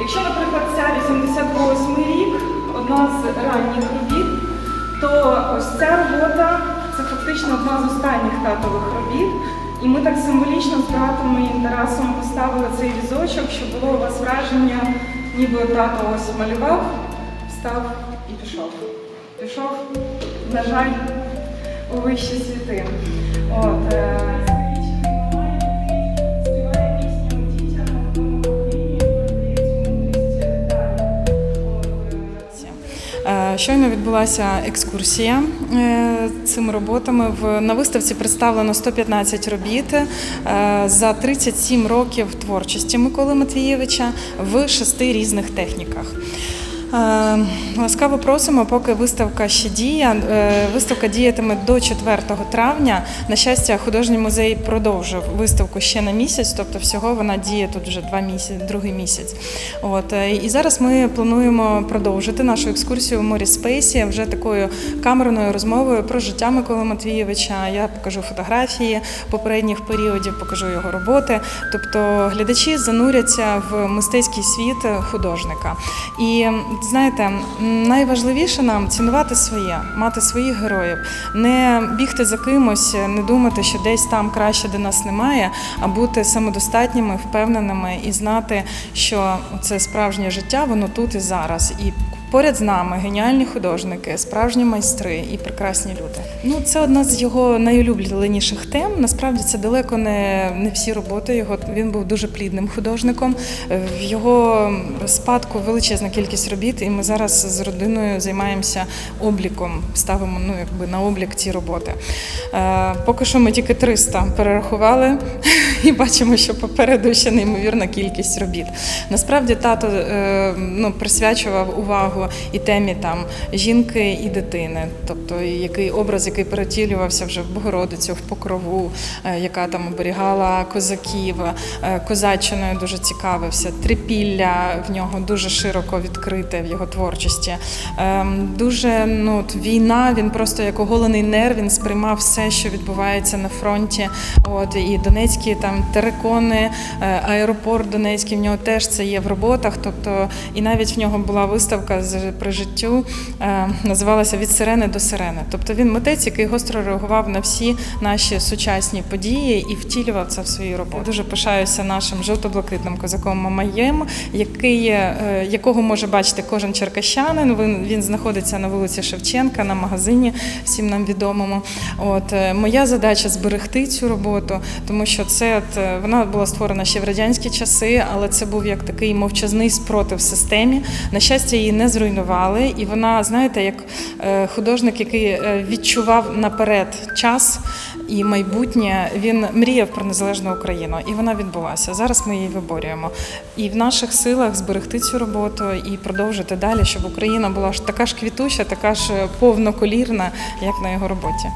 Якщо, наприклад, ця 88 рік, одна з ранніх робіт, то ось ця робота це фактично одна з останніх татових робіт. І ми так символічно з братом і Тарасом поставили цей візочок, щоб було у вас враження, ніби тато ось малював, встав і пішов. Пішов, на жаль, у вищі світи. От, е, Щойно відбулася екскурсія е, цими роботами. На виставці представлено 115 робіт е, за 37 років творчості Миколи Матвієвича в шести різних техніках. Е, Ласкаво просимо, поки виставка ще діє. Е, Виставка діятиме до 4 травня. На щастя, художній музей продовжив виставку ще на місяць, тобто всього вона діє тут вже два місяці, другий місяць. От е, і зараз ми плануємо продовжити нашу екскурсію в морі Спейсі вже такою камерною розмовою про життя Миколи Матвієвича. Я покажу фотографії попередніх періодів, покажу його роботи. Тобто глядачі зануряться в мистецький світ художника. І знаєте, найважливіше нам цінувати своє, мати своїх героїв, не бігти за кимось, не думати, що десь там краще, де нас немає, а бути самодостатніми, впевненими і знати, що це справжнє життя, воно тут і зараз. І Поряд з нами геніальні художники, справжні майстри і прекрасні люди. Ну, це одна з його найулюбленіших тем. Насправді це далеко не, не всі роботи. Його він був дуже плідним художником. В його спадку величезна кількість робіт, і ми зараз з родиною займаємося обліком, ставимо ну, якби на облік ці роботи. Е, Поки що ми тільки 300 перерахували і бачимо, що попереду ще неймовірна кількість робіт. Насправді тато е, ну, присвячував увагу і темі там жінки і дитини, тобто який образ, який перетілювався вже в Богородицю, в покрову, е, яка там оберігала козаків, е, козаччиною дуже цікавився. Трипілля в нього дуже широко відкрите в його творчості. Ем, Дуже ну, війна, він просто як оголений нерв, він сприймав все, що відбувається на фронті. От і Донецькі там терикони, е, аеропорт Донецький, в нього теж це є в роботах. Тобто, і навіть в нього була виставка з при життю, е, називалася Від сирени до сирени. Тобто він митець, який гостро реагував на всі наші сучасні події і втілював це в своїй роботі. Я Дуже пишаюся нашим жовто-блакитним козаком Мамаєм, який, е, якого може бачити кожен черкащанин. Він, він знаходиться на вулиці Шевченка на магазині, всім нам відомому. От е, моя задача зберегти цю роботу, тому що це от, вона була створена ще в радянські часи, але це був як такий мовчазний спротив системі. На щастя, її не зруйнували, і вона, знаєте, як е, художник, який е, відчував наперед час і майбутнє, він мріяв про незалежну Україну, і вона відбулася. Зараз ми її виборюємо. І в наших силах зберегти цю роботу і продовжити далі, щоб Україна була ж така ж квітуча, така ж повноколірна, як на його роботі.